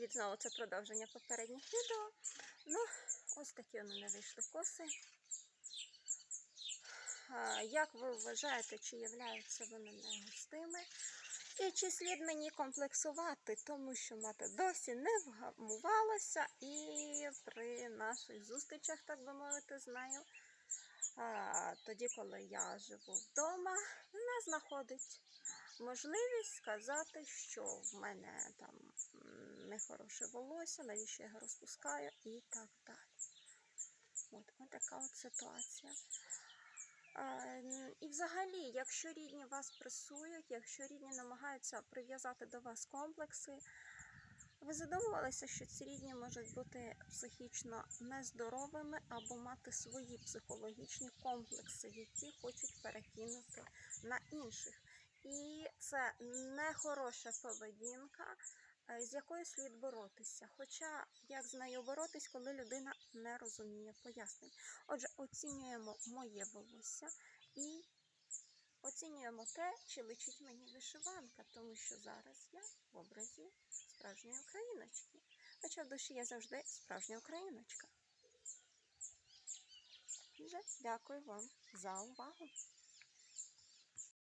Привіт, знову це продовження попередніх відео. Ну, ось такі у мене вийшли коси. Як ви вважаєте, чи являються вони не густими? І чи слід мені комплексувати, тому що мати досі не вгамувалася і при наших зустрічах, так би мовити, з нею, тоді, коли я живу вдома, не знаходить можливість сказати, що в мене там нехороше волосся, навіщо я його розпускаю і так далі. От, ось така от ситуація. І взагалі, якщо рідні вас пресують, якщо рідні намагаються прив'язати до вас комплекси, ви задумувалися, що ці рідні можуть бути психічно нездоровими або мати свої психологічні комплекси, які хочуть перекинути на інших. І це нехороша поведінка, е, з якою слід боротися. Хоча як з нею боротись, коли людина не розуміє пояснень. Отже, оцінюємо моє волосся і оцінюємо те, чи личить мені вишиванка, тому що зараз я в образі справжньої україночки. Хоча в душі я завжди справжня україночка. Дякую вам за увагу.